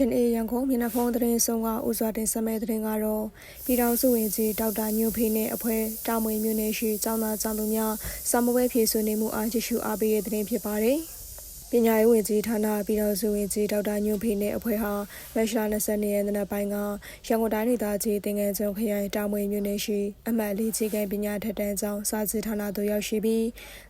ရှင်အေးရန်ကုန်မျက်နှာဖုံးသတင်းဆောင်ကဦးစွာတင်ဆက်မဲ့သတင်းကတော့ပြည်ထောင်စုဝင်ကြီးဒေါက်တာညိုဖေးနဲ့အဖွဲ့တာမွေမျိုးနယ်ရှိကျောင်းသားကျောင်းသူများစာမပွဲဖြည့်ဆွေးနေမှုအားကြည့်ရှုအားပေးတဲ့သတင်းဖြစ်ပါတယ်။ ပညာရေးဝန်ကြီးဌာနပြည်တော်စုဝန်ကြီးဒေါက်တာညွန့်ဖေနဲ့အဖွဲ့ဟာမက်ရှလာ20ရက်နေ့ပိုင်းကရန်ကုန်တိုင်းဒေသကြီးတင်ငယ်ကျွန်းခရိုင်တာမွေမြို့နယ်ရှိအမှတ်လေးခြေခံပညာထက်တန်းကျောင်းစာစစ်ဌာနသို့ရောက်ရှိပြီး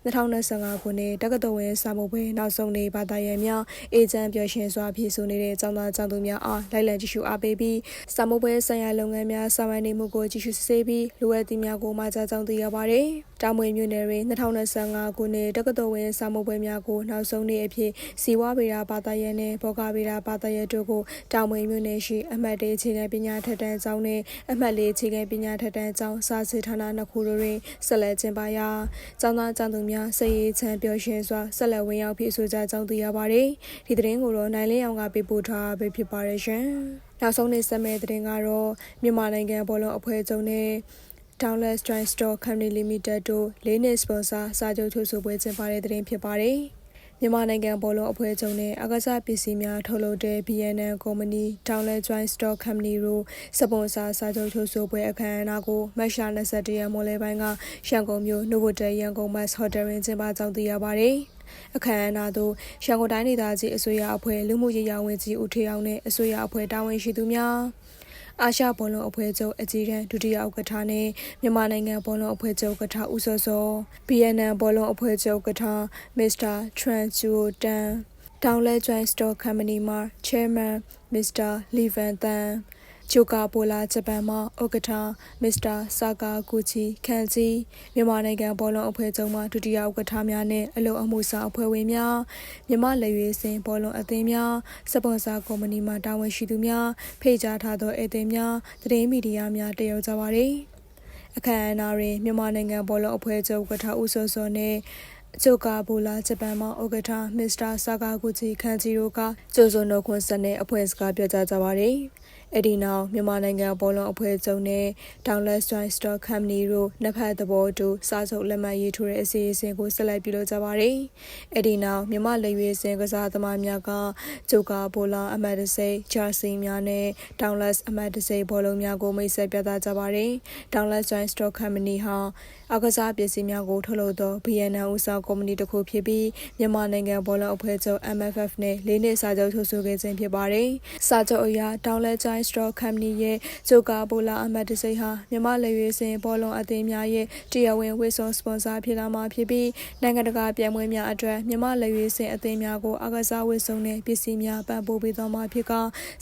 2025ခုနှစ်တက္ကသိုလ်ဝင်စာမှုပွဲနောက်ဆုံးနေ့ဘာသာရေးများအေဂျင့်ပျော်ရွှင်စွာဖြည့်ဆို့နေတဲ့ကျောင်းသားကျောင်းသူများအားလိုက်လံကြည့်ရှုအားပေးပြီးစာမှုပွဲဆိုင်ရာလုပ်ငန်းများစာမနေမှုကိုကြည့်ရှုစစ်ဆေးပြီးလိုအပ်သည့်များကိုမှကြားကြောင်းသိရပါတယ်။တာမွေမြို့နယ်တွင်2025ခုနှစ်တက္ကသိုလ်ဝင်စာမှုပွဲများကိုနောက်ဆုံးနေ့အဖြစ်စီဝါဗေဒဘာသာရပ်နဲ့ဘောဂဗေဒဘာသာရပ်တို့ကိုတောင်မွေမြို့နယ်ရှိအမှတ်၄အခြေခံပညာထက်တန်းကျောင်းနဲ့အမှတ်၄အခြေခံပညာထက်တန်းကျောင်းစာစစ်ဌာနနှစ်ခုတို့တွင်ဆက်လက်ကျင်းပရာကျောင်းသားကျောင်းသူများစိတ်ရည်ချမ်းပျော်ရွှင်စွာဆက်လက်ဝင်ရောက်ဖြစ်ဆိုကြကြောင်းသိရပါတယ်။ဒီသတင်းကိုတော့နိုင်လင်းအောင်ကပေးပို့ထားပေးဖြစ်ပါရရှင်။နောက်ဆုံးနေ့ဆက်မဲ့သတင်းကတော့မြန်မာနိုင်ငံဘောလုံးအဖွဲ့ချုပ်နဲ့ Downless Joint Store Company Limited တို့လေးနှစ်စပွန်ဆာစာချုပ်ချုပ်ဆိုပွဲကျင်းပတဲ့တဲ့ဖြစ်ပါတယ်။ မြန်မာနိုင်ငံဘောလုံးအဖွဲ့ချုပ်နဲ့အကစားပစ္စည်းများထုတ်လုပ်တဲ့ BNN ကုမ္ပဏီ Downlet Joint Stock Company တို့စပွန်ဆာစာချုပ်ချုပ်ဆိုပွဲအခမ်းအနားကိုမတ်လ21ရက်မိုးလယ်ပိုင်းကရန်ကုန်မြို့ Novotel ရန်ကုန် Mass Hotel တွင်ကျင်းပကြောင်းသိရပါတယ်။အခမ်းအနားသို့ရန်ကုန်တိုင်းဒေသကြီးအစိုးရအဖွဲ့လူမှုရေးရာဝန်ကြီးဦးထေအောင်နဲ့အစိုးရအဖွဲ့တာဝန်ရှိသူများ အာရှဘောလုံးအဖွဲ့ချုပ်အကြီးတန်းဒုတိယဥက္ကဋ္ဌနဲ့မြန်မာနိုင်ငံဘောလုံးအဖွဲ့ချုပ်ဥက္ကဋ္ဌဦးစောစော BNN ဘောလုံးအဖွဲ့ချုပ်ဥက္ကဋ္ဌမစ္စတာထရန်ဂျူတန်တောင်လဲ Joint Store Company မှာ Chairman Mr. Levan Tan ဂျိုကာပိုလာဂျပန်မှဥက္ကဋ္ဌမစ္စတာဆာကာကူချီခန်စီမြန်မာနိုင်ငံဘောလုံးအဖွဲ့ချုပ်မှဒုတိယဥက္ကဋ္ဌများနဲ့အလုံအမှုဆောင်အဖွဲ့ဝင်များမြန်မာလက်ရွေးစင်ဘောလုံးအသင်းများစပွန်ဆာကုမ္ပဏီမှတာဝန်ရှိသူများဖိတ်ကြားထားသောဧည့်သည်များသတင်းမီဒီယာများတက်ရောက်ကြပါသည်အခမ်းအနားတွင်မြန်မာနိုင်ငံဘောလုံးအဖွဲ့ချုပ်ဥက္ကဋ္ဌဦးစောစောနဲ့ဂျိုကာဘူလာဂျပန်မှဥက္ကဋ္ဌမစ္စတာဆာကာဂူချီခန်ဂျီရိုကကျိုဇိုနိုခွန်စနဲ့အဖွဲ့စကားပြောကြားကြပါသည် အဲ့ဒီနောက်မြန်မာနိုင်ငံဘောလုံးအဖွဲ့ချုပ်နဲ့ Downless Joint Stock Company တို့နှစ်ဖက်သဘောတူစာချုပ်လက်မှတ်ရေးထိုးတဲ့အစီအစဉ်ကိုဆက်လက်ပြုလုပ်ကြပါတယ်။အဲ့ဒီနောက်မြန်မာလက်ရွေးစင်ကစားသမားများကဂျိုကာပိုလာအမတ်တစိဂျာစီများနဲ့ Downless အမတ်တစိဘောလုံးများကိုမိတ်ဆက်ပြသကြပါတယ်။ Downless Joint Stock Company ဟာအကစားပစ္စည်းများကိုထုတ်လုပ်သော BNN ဦးဆောင်ကုမ္ပဏီတစ်ခုဖြစ်ပြီးမြန်မာနိုင်ငံဘောလုံးအဖွဲ့ချုပ် MFF နဲ့လေးနှစ်စာချုပ်ချုပ်ဆိုခဲ့ခြင်းဖြစ်ပါတယ်။စာချုပ်အရ Downless Joint Straw Company ရဲ့ဂျိုကာဘိုလာအမတ်တစိဟာမြန်မာလက်ရွေးစင်ဘောလုံးအသင်းများရဲ့တရားဝင်ဝစ်ဆွန်စပွန်ဆာဖြစ်လာမှာဖြစ်ပြီးနိုင်ငံတကာပြိုင်ပွဲများအတွက်မြန်မာလက်ရွေးစင်အသင်းများကိုအကစားဝစ်ဆုံနဲ့ပစ္စည်းများပံ့ပိုးပေးသွားမှာဖြစ်က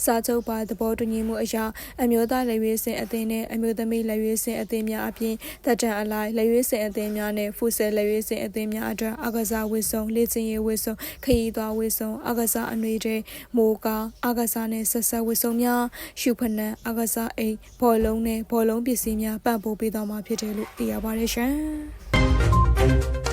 စာချုပ်ပါသဘောတူညီမှုအရအမျိုးသားလက်ရွေးစင်အသင်းနဲ့အမျိုးသမီးလက်ရွေးစင်အသင်းများအပြင်တပ်တန်အလိုက်လက်ရွေးစင်အသင်းများနဲ့ဖူဆယ်လက်ရွေးစင်အသင်းများအတွက်အကစားဝစ်ဆုံလေ့ကျင့်ရေးဝစ်ဆုံခရီးသွားဝစ်ဆုံအကစားအနှွေးတဲ့မိုးကာအကစားနဲ့ဆက်ဆက်ဝစ်ဆုံများရှုဖနံအကစားအိမ်ဘောလုံးနဲ့ဘောလုံးပစ္စည်းများပံ့ပိုးပေးသွားမှာဖြစ်တယ်လို့သိရပါတယ်ရှင်။